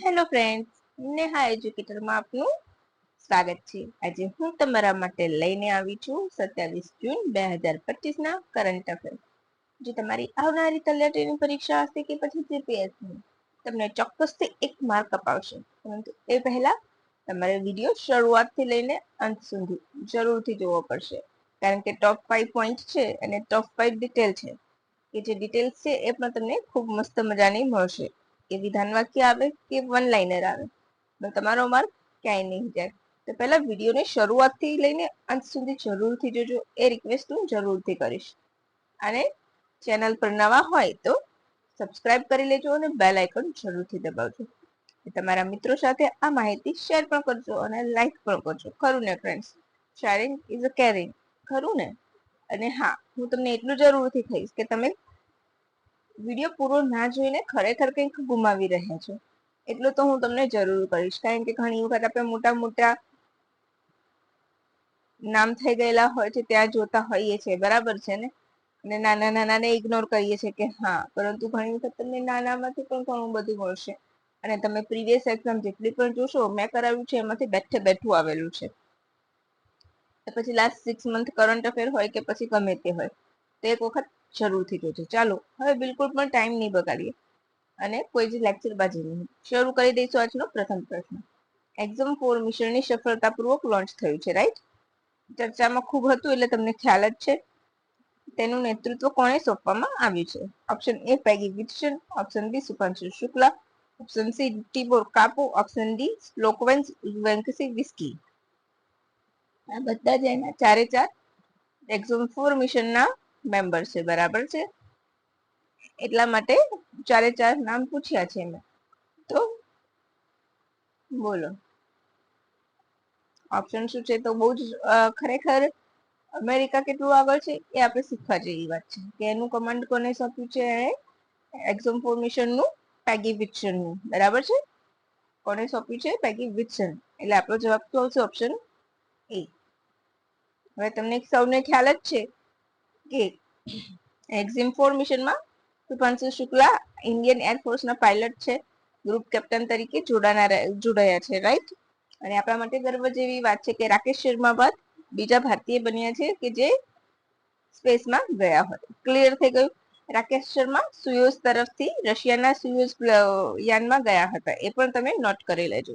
Hello friends Neha એજ્યુકેટરમાં આપનું સ્વાગત છે. આજે હું તમારા માટે લઈને આવી છું સત્યાવીસ જૂન બે હજાર પચીસના કરંટ અફેર જે તમારી આવનારી તલાટીની પરીક્ષા હશે કે પછી જીપીએસની તમને ચોક્કસથી એક માર્ક અપાવશે. પરંતુ એ પહેલા તમારે વીડિયો શરૂઆતથી લઈને અંત સુધી જરૂરથી જોવો પડશે. કારણ કે ટોપ ફાઈવ પોઈન્ટ છે અને ટોપ ફાઈવ ડિટેલ છે. કે જે ડિટેલ્સ છે, એ પણ તમને ખૂબ મસ્ત મજાની મળશે. કે વિધાન વાક્ય આવે કે વન લાઇનર આવે? તો તમારો માર્ક ક્યાંય નહીં જાય. તો પહેલા વિડીયોને શરૂઆતથી લઈને અંત સુધી જરૂરથી જોજો. એ રિક્વેસ્ટ હું જરૂરથી કરીશ. અને ચેનલ પર નવા હોય તો સબસ્ક્રાઇબ કરી લેજો અને બેલ આઇકન જરૂરથી દબાવજો. તમારા મિત્રો સાથે આ માહિતી શેર પણ કરજો અને લાઈક પણ કરજો. ખરું ને friends sharing is a caring ખરું ને? અને હા, હું તમને એટલું જરૂરથી કહીશ કે તમે વીડિયો પૂરો ના જોઈને ખરેખર કંઈક ગુમાવી રહ્યા છો. એટલું તો હું તમને જરૂર કરીશ. કારણ કે ઘણી વખત આપણે મોટા મોટા નામ થઈ ગયેલા હોય છે, ત્યાં જોતા હોઈએ છીએ. બરાબર છે ને? અને નાના નાનાને ઇગ્નોર કરીએ છીએ કે હા, પરંતુ ઘણી વખત તમને નાનામાંથી પણ ઘણું બધું મળશે. અને તમે પ્રીવિયસ એક્ઝામ જેટલી પણ જોશો, મેં કરાવ્યું છે, એમાંથી બેઠે બેઠું આવેલું છે. પછી last six month current affair હોય કે પછી ગમે તે હોય. તો એક વખત જરૂરથી જોજો ચાલો, હવે બિલકુલ પણ ટાઈમ નહીં બગાડીએ. અને કોઈ જ લેક્ચર બાજુ નહીં. શરૂ કરી દઈશું આજનો પ્રથમ પ્રશ્ન. એક્ઝામ ફોર મિશનની સફળતાપૂર્વક લોન્ચ થયું છે રાઈટ ચર્ચામાં ખૂબ હતું એટલે તમને ખ્યાલ જ છે. તેનું નેતૃત્વ કોણે સોંપવામાં આવ્યું છે? Option A Peggy Whitson option B Shubhanshu Shukla option C Tibor Kapu option D સ્લોકવંશ વેંકસી વિસ્કી આ બધા જ એના ચારે ચાર એક્ઝોમ ફોર મિશનના મેમ્બર છે, બરાબર છે? એટલા માટે ચારે ચાર નામ પૂછ્યા છે મેં. તો બોલો. ઓપ્શન શું છે? તો બહુ જ ખરેખર અમેરિકા કેટલું આગળ છે એ આપણે શીખવા જેવી વાત છે. કે એનું કમાન્ડ કોને સોંપ્યું છે? એણે એક્ઝામ ફોર્મેશનનું પેગી વિક્સનનું બરાબર છે? કોને સોંપ્યું છે? પેગી વિક્સન એટલે આપણો જવાબ શું આવશે ઓપ્શન એ હવે તમને સૌને ખ્યાલ જ છે કે એક્ઝિમ ફોર્મેશનમાં કૃપાંશુ શુક્લા ઇન્ડિયન એરફોર્સના પાયલટ છે. ગ્રુપ કેપ્ટન તરીકે જોડાના જોડાયા છે રાઈટ અને આપણા માટે ગર્વ જેવી વાત છે કે રાકેશ શર્મા બાદ બીજા ભારતીય બન્યા છે કે જે સ્પેસમાં ગયા હોય. ક્લિયર થઈ ગયું? રાકેશ શર્મા સુયોઝ તરફથી રશિયાના સુયોઝ યાનમાં ગયા હતા. એ પણ તમે નોટ કરી લેજો.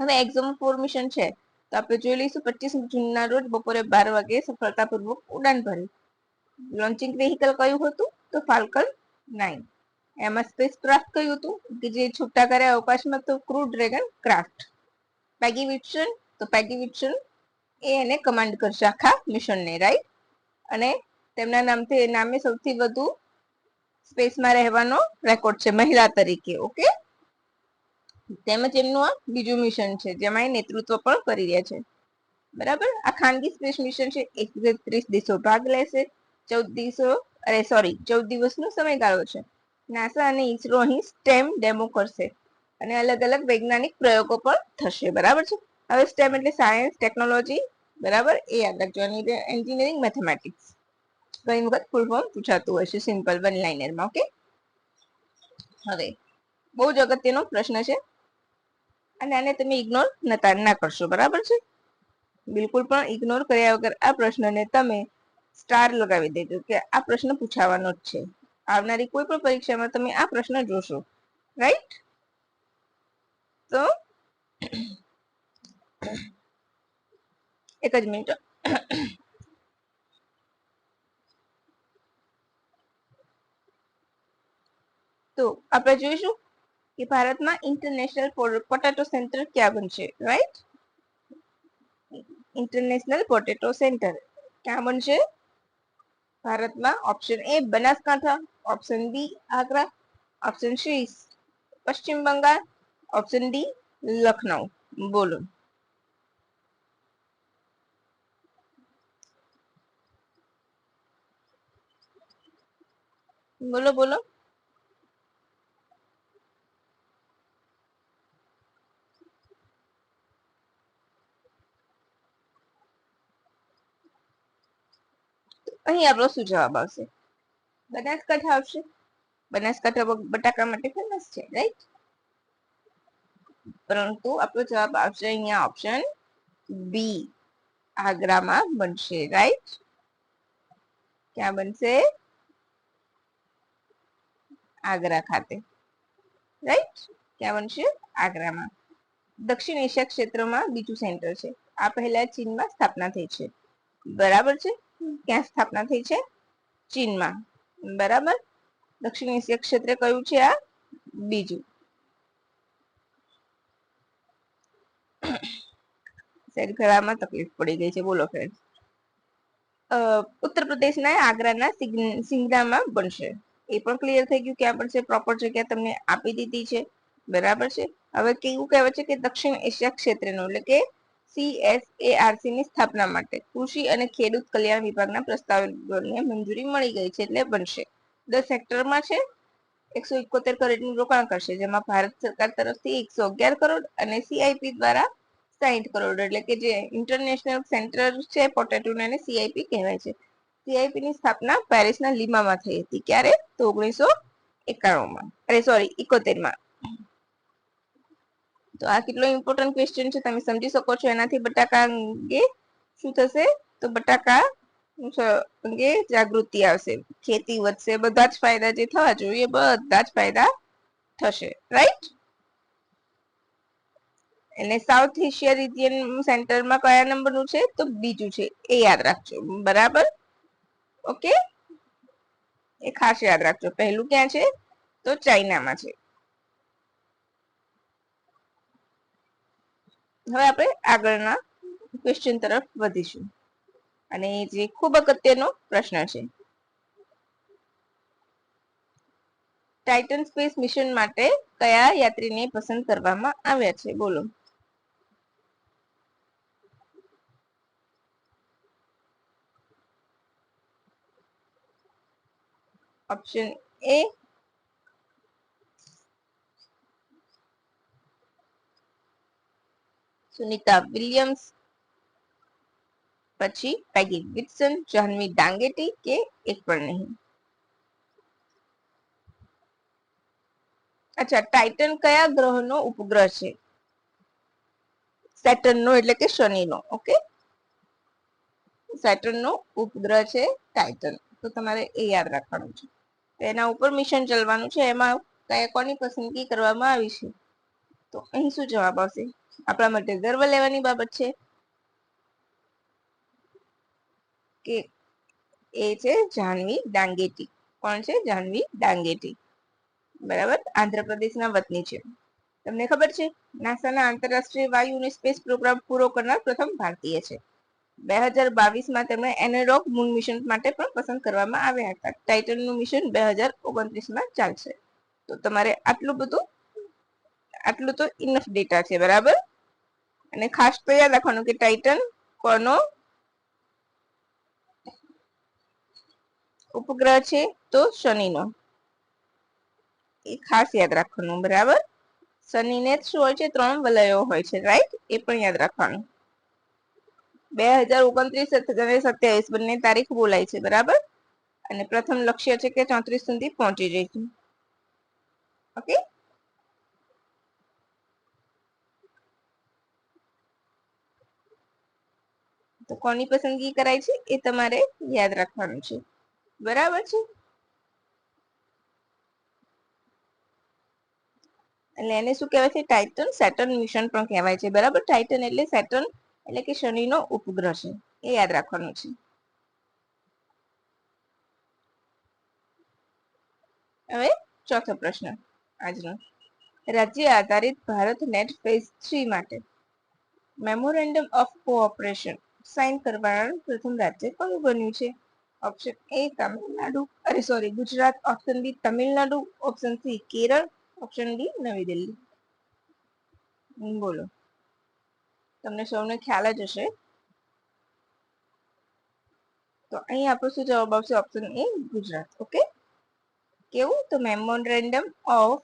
હવે એક્ઝામ ફોર્મેશન છે. તો આપણે જોઈ લઈશું પચીસ જૂનના રોજ બપોરે બાર વાગે સફળતાપૂર્વક ઉડાન ભરી લોન્ચિંગ વેહિકલ કયું હતું? તો ફાલ્કન નાઇન એમાં સ્પેસ ક્રાફ્ટ કયું હતું? કે જે છૂટા કરે અવકાશમાં તો crew Dragon craft Peggy Whitson તો પેગી વિટસન એ એને કમાન્ડ કરશે આખા મિશનને રાઈટ અને તેમના નામથી, નામે સૌથી વધુ સ્પેસમાં રહેવાનો રેકોર્ડ છે, મહિલા તરીકે ઓકે તેમજ એમનું આ બીજું મિશન છે, જેમાં એ નેતૃત્વ પણ કરી રહ્યા છે. બરાબર? આ ખાનગી સ્પેસ મિશન છે, એકત્રીસ દિવસો ભાગ લેશે, ચૌદ દિવસો, અરે સોરી ચૌદ દિવસનો સમયગાળો છે. નાસા અને ઇસરો અહીં સ્ટેમ ડેમો કરશે અને અલગ અલગ વૈજ્ઞાનિક પ્રયોગો પણ થશે, બરાબર છે? હવે સ્ટેમ એટલે સાયન્સ ટેકનોલોજી બરાબર? એ યાદ રાખજો એન્જિનિયરિંગ મેથેમેટિક્સ ઘણી વખત ફૂલ ફોર્મ પૂછાતું હોય છે સિમ્પલ વન લાઇનરમાં ઓકે હવે, બહુ જ અગત્યનો પ્રશ્ન છે અને આને તમે ઇગ્નોર નતા ના કરશો, બરાબર છે? બિલકુલ પણ ઇગ્નોર કર્યા વગર આ પ્રશ્નને તમે સ્ટાર લગાવી દેજો કે આ પ્રશ્ન પૂછાવાનો જ છે. આવનારી કોઈ પણ પરીક્ષામાં તમે આ પ્રશ્ન જોશો. રાઈટ તો એક જ મિનિટ. તો આપણે જોઈશું કે ભારતમાં ઇન્ટરનેશનલ પોટેટો સેન્ટર ક્યાં બનશે રાઈટ ઇન્ટરનેશનલ પોટેટો સેન્ટર ક્યાં બનશે ભારતમાં option A Banaskantha option B Agra option C Paschim Bangal option D Lucknow બોલો બોલો બોલો અહીં આપણો શું જવાબ આવશે? બનાસકાંઠા આવશે? બનાસકાંઠા બટાકા માટે ફેમસ છે રાઈટ પરંતુ આપણો જવાબ આવશે અહીંયા ઓપ્શન બી આગ્રામાં બનશે રાઈટ ક્યાં બનશે? આગ્રા ખાતે રાઈટ ક્યાં બનશે? આગ્રામાં. દક્ષિણ એશિયા ક્ષેત્રમાં બીજું સેન્ટર છે. આ પહેલા ચીનમાં સ્થાપના થઈ છે. બરાબર છે? ક્યાં સ્થાપના થઈ છે? ચીનમાં. બરાબર? દક્ષિણ એશિયા ક્ષેત્રે કયું છે આ? બીજું. સેટ તકલીફ પડી ગઈ છે. બોલો ફ્રેન્ડ ઉત્તર પ્રદેશના આગ્રાના સિંગરામાં બનશે. એ પણ ક્લિયર થઈ ગયું ક્યાં બનશે? પ્રોપર જગ્યા તમને આપી દીધી છે. બરાબર છે? હવે કેવું કહેવાય છે કે દક્ષિણ એશિયા ક્ષેત્રનું, એટલે કે સીએસએઆરસી ની સ્થાપના માટે કૃષિ અને ખેડૂત કલ્યાણ વિભાગના પ્રસ્તાવને મંજૂરી મળી ગઈ છે એટલે બનશે. દસ હેક્ટરમાં છે. એકસો ઇકોતેર કરોડનું રોકાણ કરશે, જેમાં ભારત સરકાર તરફથી એકસો અગિયાર કરોડ અને સીઆઈપી દ્વારા સાહીઠ કરોડ, એટલે કે જે ઇન્ટરનેશનલ સેન્ટર છે પોટેટોને એને સીઆઈપી કહેવાય છે. સીઆઈપી ની સ્થાપના પેરિસના લીમામાં થઈ હતી. ક્યારે? તો ઓગણીસો એકાણુંમાં. અરે સોરી ઇકોતેરમાં તો આ કેટલો ઇમ્પોર્ટન્ટ ક્વેશ્ચન છે તમે સમજી શકો છો એનાથી બટાકા અંગે શું થશે? તો બટાકા અંગે જાગૃતિ આવશે. ખેતી વધશે, બધા જ ફાયદા જે થવા જોઈએ, બધા જ ફાયદા થશે. રાઈટ એટલે સાઉથ એશિયા રિજિયન સેન્ટરમાં કયા નંબરનું છે? તો બીજું છે. એ યાદ રાખજો. બરાબર? ઓકે એ ખાસ યાદ રાખજો. પહેલું ક્યાં છે? તો ચાઇનામાં છે. હવે આપણે આગળના ક્વેશ્ચન તરફ વધીશું. અને જે ખૂબ અગત્યનો પ્રશ્ન છે. ટાઇટન સ્પેસ મિશન માટે કયા યાત્રીને પસંદ કરવામાં આવ્યા છે? બોલો. ઓપ્શન એ સુનિતા વિલિયમ્સ, પછી પેગી વિટસન, જાહ્નવી ડાંગેટી કે એક પણ નહીં. અચ્છા, ટાઇટન કયા ગ્રહનો ઉપગ્રહ છે? સેટર્નનો એટલે કે શનિનો, ઓકે? સેટર્નનો ઉપગ્રહ છે ટાઇટન. તો તમારે એ યાદ રાખવાનું છે. એના ઉપર મિશન ચલવાનું છે. એમાં કયા કોની પસંદગી કરવામાં આવી છે? તો અહીં શું જવાબ આવશે? આપણા માટે ગર્વ લેવાની બાબત છે કે એ છે જાહ્નવી ડાંગેટી. કોણ છે? જાહ્નવી ડાંગેટી. બરાબર? આંધ્રપ્રદેશના વતની છે. તમને ખબર છે? નાસાના આંતરરાષ્ટ્રીય વાયુ અને સ્પેસ પ્રોગ્રામ પૂરો કરનાર પ્રથમ ભારતીય છે. બે હજાર બાવીસમાં તેમણે એનેરોક મૂન મિશન માટે પણ પસંદ કરવામાં આવ્યા હતા. ટાઇટનનું મિશન બે હજાર ઓગણત્રીસમાં ચાલશે. તો તમારે આટલું બધું, આટલું તો ઇનફ ડેટા છે, બરાબર? અને ખાસ તો યાદ રાખવાનું કે ટાઇટન કોનો ઉપગ્રહ છે તો શનિનો. એ ખાસ યાદ રાખવાનું, બરાબર? શનિને શું હોય છે? ત્રણ વલયો હોય છે રાઈટ એ પણ યાદ રાખવાનું. બે હજાર ઓગણત્રીસ અને સત્યાવીસ બંને તારીખ બોલાય છે, બરાબર? અને પ્રથમ લક્ષ્ય છે કે ચોત્રીસ સુધી પહોંચી જઈશું. ઓકે? તો કોની પસંદગી કરાય છે એ તમારે યાદ રાખવાનું છે. બરાબર છે? એટલે એને શું કહેવાય છે? ટાઇટન સેટર્ન મિશન પણ કહેવાય છે. બરાબર? ટાઇટન એટલે સેટર્ન એટલે કે શનિનો ઉપગ્રહ છે. એ યાદ રાખવાનું છે. હવે ચોથો પ્રશ્ન આજનો. રાજ્ય આધારિત ભારત નેટ ફેઝ થ્રી માટે મેમોરેન્ડમ ઓફ કોઓપરેશન સાઇન કરવાના પ્રથમ રાજ્ય કયું બન્યું છે? Option A Tamil Nadu. અરે sorry Gujarat. Option B Tamil Nadu. Option C Kerala. Option D Navi Delhi. બોલો. તમને સૌને ખ્યાલ જ હશે. તો અહીં આપણો શું જવાબ આવશે? Option A Gujarat. ઓકે કેવું? તો મેમોરેન્ડમ ઓફ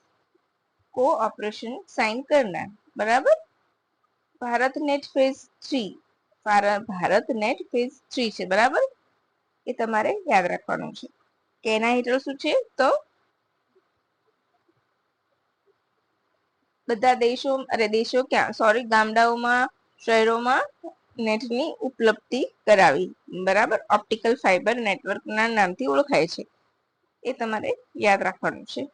કોઓપરેશન સાઇન કરનાર. બરાબર? Bharat net phase three Bharat net phase three છે, બરાબર? એ તમારે યાદ રાખવાનું છે. કે હેઠળ શું છે? તો બધા દેશો, અરે દેશો ક્યાં? સોરી ગામડાઓમાં, શહેરોમાં નેટની ઉપલબ્ધિ કરાવી. બરાબર? ઓપ્ટિકલ ફાઇબર નેટવર્કના નામથી ઓળખાય છે. એ તમારે યાદ રાખવાનું છે.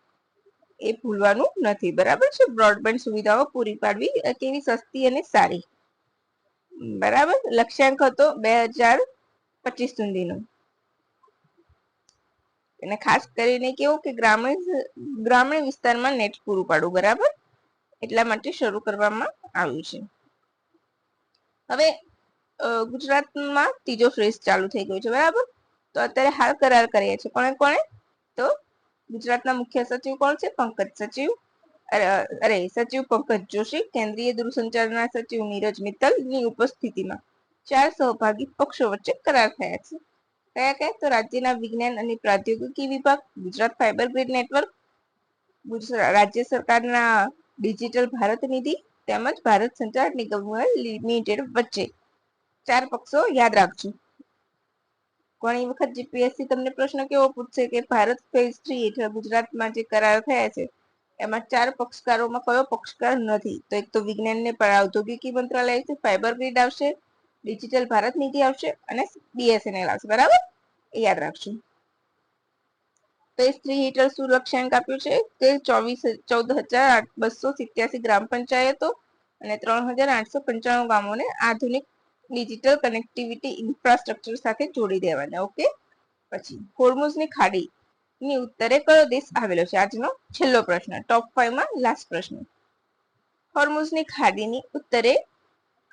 એ ભૂલવાનું નથી. બરાબર છે? બ્રોડબેન્ડ સુવિધાઓ પૂરી પાડવી કેવી સસ્તી અને સારી. બરાબર? લક્ષ્યાંક હતો બે હજાર પચીસ સુધીનો. અને ખાસ કરીને કેવું કે ગ્રામીણ ગ્રામીણ વિસ્તારમાં નેટ પૂરું પાડવું, બરાબર? એટલા માટે શરૂ કરવામાં આવ્યું છે. હવે ગુજરાતમાં ત્રીજો ફ્રેઝ ચાલુ થઈ ગયો છે, બરાબર? તો અત્યારે હાલ કરાર કરીએ છે. કોણે કોણે? તો ગુજરાતના મુખ્ય સચિવ કોણ છે? પંકજ સચિવ. અરે સચિવ પંકજ જોશી, કેન્દ્રીય દૂરસંચારના સચિવ નીરજ મિત્તલની ઉપસ્થિતિમાં ચાર સહભાગી પક્ષો વચ્ચે કરાર થયા છે. કયા કયા? તો રાજ્યના વિજ્ઞાન અને પ્રૌદ્યોગિકી વિભાગ, ગુજરાત ફાઇબર ગ્રીડ નેટવર્ક રાજ્ય સરકારના ડિજિટલ ભારત નિધિ, તેમજ ભારત સંચાર નિગમ લિમિટેડ વચ્ચે. ચાર પક્ષો યાદ રાખજો. ઘણી વખત જીપીએસસી તમને પ્રશ્ન કેવો પૂછશે કે ભારત ફેઝ થ્રી હેઠળ ગુજરાતમાં જે કરાર થયા છે એમાં ચાર પક્ષકારોમાં કયો પક્ષકાર નથી? તો એક તો વિજ્ઞાન ને ઔદ્યોગિકી મંત્રાલય છે ફાઈબર ગ્રીડ આવશે ડિજિટલ ભારત નીતિ આવશે અને બીએસએનએલ આવશે, બરાબર? એ યાદ રાખજો. એ સ્ત્રી હેઠળ શું લક્ષ્યાંક આપ્યું છે? કે ચોવીસ, ચૌદ હજાર બસો સિત્યાસી ગ્રામ પંચાયતો અને ત્રણ હજાર આઠસો પંચાણું ગામોને આધુનિક ડિજિટલ કનેક્ટિવિટી ઇન્ફ્રાસ્ટ્રક્ચર સાથે જોડી દેવાના, ઓકે? પછી, હોર્મુઝની ખાડી. ની ઉત્તરે કયો દેશ આવેલો છે? આજનો છેલ્લો પ્રશ્ન ટોપ ફાઈવમાં લાસ્ટ પ્રશ્ન. હોર્મુઝની ખાડીની ઉત્તરે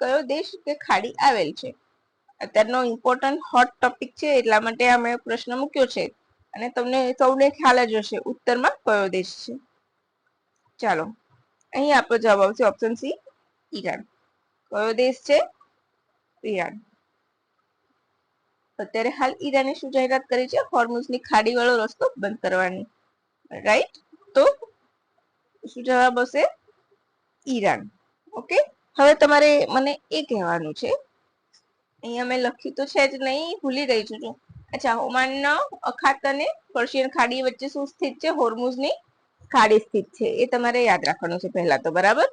કયો દેશ કે ખાડી આવેલ છે? અત્યારનો ઇમ્પોર્ટન્ટ હોટ ટોપિક છે, એટલા માટે અમે પ્રશ્ન મૂક્યો છે. અને તમને સૌને ખ્યાલ જ હશે, ઉત્તરમાં કયો દેશ છે? ચાલો, અહીં આપણો જવાબ આવશે ઓપ્શન સી ઈરાન. કયો દેશ છે? ઈરાન. અત્યારે હાલ ઈરાને શું જાહેરાત કરી છે? હોર્મુઝની ખાડી વાળો રસ્તો બંધ કરવાની. રાઈટ તો શું જવાબ હશે? ઈરાન. ઓકે હવે તમારે મને એ કહેવાનું છે. અહીંયા મેં લખ્યું તો છે જ નહીં, ભૂલી ગઈ છું છું અચ્છા, ઓમાનનો અખાત અને પર્શિયન ખાડી વચ્ચે શું સ્થિત છે? હોર્મુઝની ખાડી સ્થિત છે. એ તમારે યાદ રાખવાનું છે પહેલા તો, બરાબર?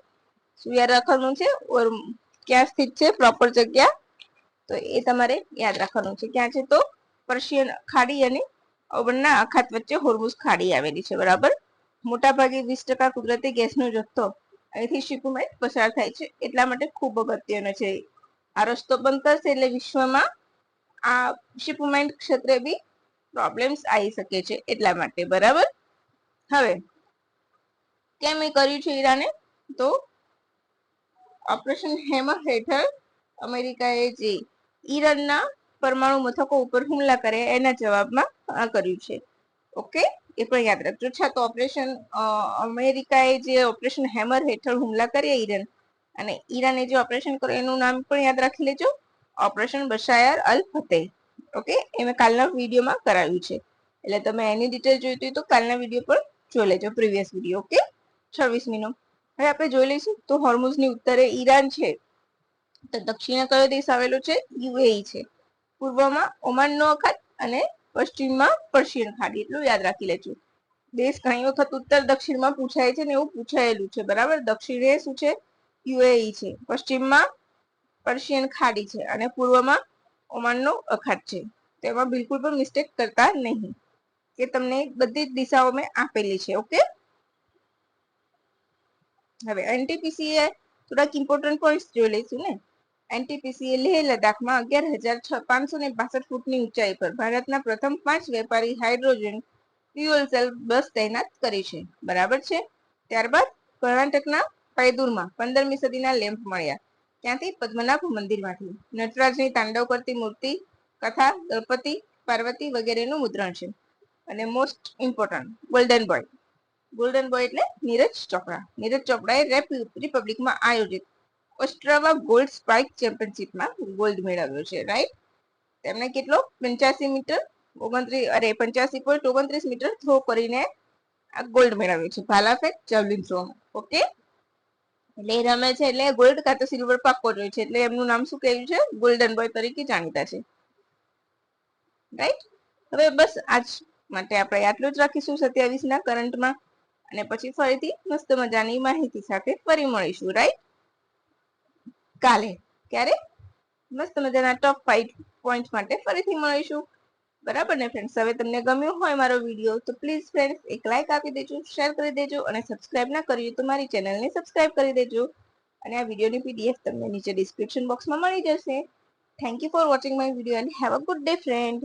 શું યાદ રાખવાનું છે? ક્યાં સ્થિત છે? પ્રોપર જગ્યા? તો એ તમારે યાદ રાખવાનું છે ક્યાં છે તો પર્શિયન ખાડી અને ઓબનના અખાત વચ્ચે હોર્મુઝ ખાડી આવેલી છે, બરાબર? મોટા ભાગે વીસ ટકા કુદરતી ગેસનો જથ્થો અહીંથી શિપમાં પસાર થાય છે, એટલા માટે ખૂબ અગત્યનો છે. આ રસ્તો બંધ કરશે એટલે વિશ્વમાં આ શિપમેન્ટ ક્ષેત્રે બી પ્રોબ્લેમ્સ આવી શકે છે, એટલા માટે, બરાબર? હવે, કેમ એ કર્યું છે ઈરાને? તો ઓપરેશન હેમર હેઠળ અમેરિકાએ જે ઈરાનના પરમાણુ મથકો ઉપર હુમલા કર્યા એના જવાબમાં આ કર્યું છે. ઓકે એ પણ યાદ રાખજો. છા તો ઓપરેશન અમેરિકાએ જે ઓપરેશન હેમર હેઠળ હુમલા કર્યા ઈરાન, અને ઈરાને જે ઓપરેશન કર્યું એનું નામ પણ યાદ રાખી લેજો. Operation Bashair al Fateh. Okay એ મેં કાલના વિડીયોમાં કરાવ્યું છે. એટલે તમે એની ડિટેલ જોઈતી હોય તો કાલના વીડિયો પણ જોઈ લેજો પ્રીવિયસ વીડિયો ઓકે છવ્વીસમીનો હવે આપણે જોઈ લઈશું તો હોર્મુઝની ઉત્તરે ઈરાન છે. તો દક્ષિણે કયો દેશ આવેલો છે? યુએઈ છે. પૂર્વમાં ઓમાનનો અખાત અને પશ્ચિમમાં પર્શિયન ખાડી, એટલું યાદ રાખી લેજો. દેશ ઘણી વખત ઉત્તર દક્ષિણમાં પૂછાય છે ને એવું પૂછાયેલું છે, બરાબર? દક્ષિણે શું છે? યુએઈ છે. પશ્ચિમમાં પર્શિયન ખાડી છે અને પૂર્વમાં ઓમાનનો અખાત છે. તેમાં બિલકુલ પણ મિસ્ટેક કરતા નહીં. કે તમને બધી જ દિશાઓ મેં આપેલી છે, ઓકે? હવે એનટીપીસી થોડાક ઇમ્પોર્ટન્ટ પોઈન્ટ્સ જોઈ લઈશું ને. એનટીપીસી લેહ લદ્દાખમાં અગિયાર હજાર પાંચસો ને બાસઠ ફૂટની ઊંચાઈ પર ભારતના પ્રથમ પાંચ વેપારી હાઇડ્રોજન ફ્યુઅલ સેલ બસ તૈનાત કરી છે. બરાબર છે? ત્યારબાદ કર્ણાટકના પૈદુરમાં પંદરમી સદીના લેમ્પ મળ્યા. ત્યાંથી પદ્મનાભ મંદિરમાંથી નટરાજની તાંડવ કરતી મૂર્તિ, કથા ગણપતિ પાર્વતી વગેરેનું મુદ્રણ છે. અને most important golden boy golden boy એટલે નીરજ ચોપડા. નીરજ ચોપડાએ રેપ રિપબ્લિકમાં આયોજિત ઓસ્ટ્રાવા ગોલ્ડ સ્પાઇક ચેમ્પિયનશિપમાં ગોલ્ડ મેળવ્યો છે રાઈટ તેમણે કેટલો? પંચ્યાસી મીટર, ઓગણત્રીસ, અરે, પંચ્યાસી પોઈન્ટ ઓગણત્રીસ મીટર થ્રો કરીને આ ગોલ્ડ મેળવ્યો છે. ભાલા ફેંક જેવલિન થ્રોમાં ઓકે એટલે એ રમે છે, એટલે ગોલ્ડ કાં તો સિલ્વર પાક્કો જોઈએ છે, એટલે એમનું નામ શું કહ્યું છે? ગોલ્ડન બોય તરીકે જાણીતા છે. રાઈટ હવે બસ આજ માટે આપણે આટલું જ રાખીશું સત્યાવીસ ના કરંટમાં અને પછી ફરીથી મસ્ત મજાની માહિતી સાથે ફરી મળીશું રાઈટ કાલે. ક્યારે? મસ્ત મજાના ટોપ ફાઈવ પોઈન્ટ માટે ફરીથી મળીશું. બરાબર ને ફ્રેન્ડ્સ હવે તમને ગમ્યો હોય મારો વીડિયો તો પ્લીઝ ફ્રેન્ડ્સ એક લાઈક આપી દેજો શેર કરી દેજો અને સબસ્ક્રાઇબ ના કર્યું તો મારી ચેનલને સબસ્ક્રાઇબ કરી દેજો. અને આ વિડીયોની પીડીએફ તમને નીચે ડિસ્ક્રિપ્શન બોક્સમાં મળી જશે. Thank you for watching my video and have a good day friend